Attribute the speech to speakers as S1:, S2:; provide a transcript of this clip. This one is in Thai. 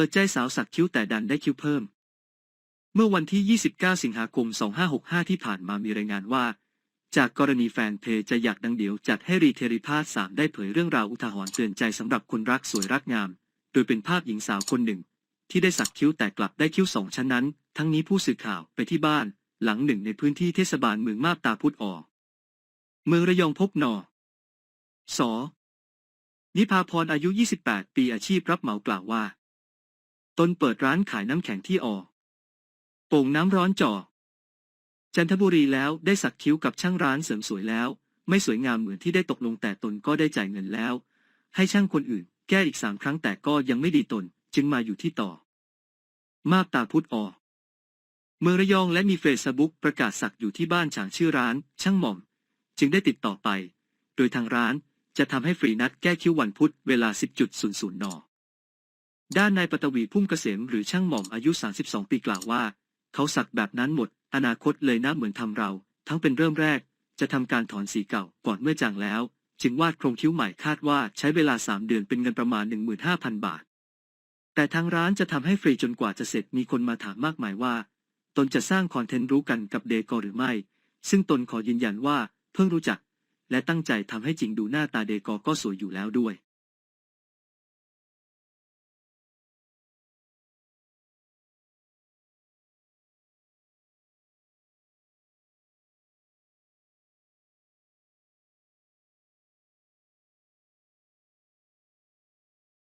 S1: ปิดใจสาวสักคิ้วแต่ดันได้คิ้วเพิ่ม เมื่อวันที่ 29 สิงหาคม 2565 ที่ผ่านมามีรายงานว่า จากกรณีแฟนเพจจะอยากดังเดียวจัดให้รีเทริพาสสามได้เผยเรื่องราวอุทาหรณ์เตือนใจสำหรับคนรักสวยรักงาม โดยเป็นภาพหญิงสาวคนหนึ่ง ที่ได้สักคิ้วแต่กลับได้คิ้วสองชั้นนั้น ทั้งนี้ผู้สื่อข่าวไปที่บ้าน หลังหนึ่งในพื้นที่เทศบาลเมืองมาบตาพุธออก เมืองระยองพบหนอสอนิพาพรอายุ 28 ปีอาชีพรับเหมากล่าวว่า ตนเปิดร้านขายน้ำแข็งที่ออโป่งน้ำร้อนจ่อ จันทบุรีแล้วได้สักคิ้วกับช่างร้านเสริมสวยแล้ว ไม่สวยงามเหมือนที่ได้ตกลงแต่ตนก็ได้จ่ายเงินแล้ว ให้ช่างคนอื่น แก้อีกสามครั้งแต่ก็ยังไม่ดีตน จึงมาอยู่ที่ต่อ มาบตาพุทธออเมืองระยองและมีเฟซบุ๊กประกาศสักอยู่ที่บ้านฉางชื่อร้าน ช่างหม่อม จึงได้ติดต่อไป โดยทางร้านจะทำให้ฟรีนัดแก้คิ้ววันพุธเวลา 10.00น ด้านนายปตวีพุ่มเกษมหรือช่างหม่อมอายุ 32 ปีกล่าวว่า เขาสักแบบนั้นหมด อนาคตเลยนะเหมือนทำเรา ทั้งเป็นเริ่มแรก จะทำการถอนสีเก่าก่อนเมื่อจางแล้ว จึงวาดโครงคิ้วใหม่คาดว่าใช้เวลา 3 เดือนเป็นเงินประมาณ 15,000 บาท แต่ทางร้านจะทำให้ฟรีจนกว่าจะเสร็จมีคนมาถามมากมายว่า ตนจะสร้างคอนเทนต์รู้กันกับเดกอหรือไม่ ซึ่งตนขอยืนยันว่าเพิ่งรู้จัก และตั้งใจทำให้จริงดูหน้าตาเดกอก็สวยอยู่แล้วด้วย